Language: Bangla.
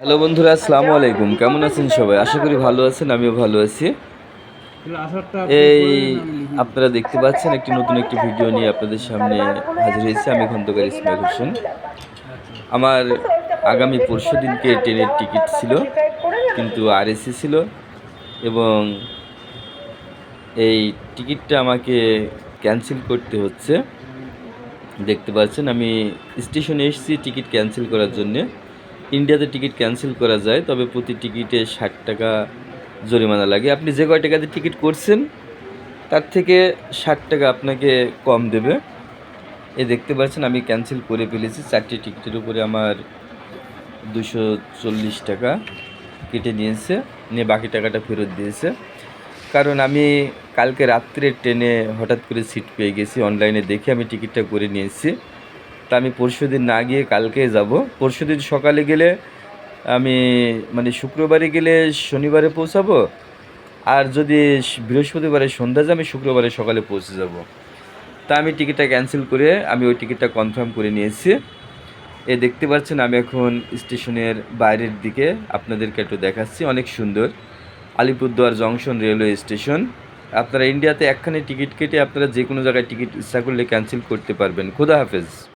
হ্যালো বন্ধুরা, আসসালামু আলাইকুম। কেমন আছেন সবাই? আশা করি ভালো আছেন, আমিও ভালো আছি। এই আপনারা দেখতে পাচ্ছেন একটি নতুন একটি ভিডিও নিয়ে আপনাদের সামনে হাজির হয়েছি আমি খন্দকার ইসমাইল হোসেন। আমার আগামী পরশু দিনকে ট্রেনের টিকিট ছিল, কিন্তু আরএসি ছিল এবং এই টিকিটটা আমাকে ক্যান্সেল করতে হচ্ছে। দেখতে পাচ্ছেন, আমি স্টেশনে এসেছি টিকিট ক্যান্সেল করার জন্যে। ইন্ডিয়াতে টিকিট ক্যান্সেল করা যায়, তবে প্রতি টিকিটে ষাট টাকা জরিমানা লাগে। আপনি যে কয় টাকাতে টিকিট করছেন, তার থেকে ষাট টাকা আপনাকে কম দেবে। এ দেখতে পাচ্ছেন, আমি ক্যান্সেল করে ফেলেছি। চারটি টিকিটের উপরে আমার দুশো চল্লিশ টাকা কেটে নিয়েছে, নিয়ে বাকি টাকাটা ফেরত দিয়েছে। কারণ আমি কালকে রাত্রে ট্রেনে হঠাৎ করে সিট পেয়ে গেছি, অনলাইনে দেখে আমি টিকিটটা করে নিয়েছি। তা আমি পরশু দিন না গিয়ে কালকে যাব। পরশু দিন সকালে গেলে আমি মানে শুক্রবারে গেলে শনিবারে পৌঁছাবো আর যদি বৃহস্পতিবারে সন্ধ্যা আমি শুক্রবারে সকালে পৌঁছে যাব। তা আমি টিকিটটা ক্যান্সেল করে আমি ওই টিকিটটা কনফার্ম করে নিয়েছি। এ দেখতে পাচ্ছেন আমি এখন স্টেশনের বাইরের দিকে আপনাদেরকে একটু দেখাচ্ছি, অনেক সুন্দর। Alipurduar junction railway station. আপনারা ইন্ডিয়াতে একখানে টিকিট কেটে আপনারা যে কোনো জায়গায় টিকিট ইচ্ছা করলে ক্যান্সেল করতে পারবেন। খোদা হাফেজ।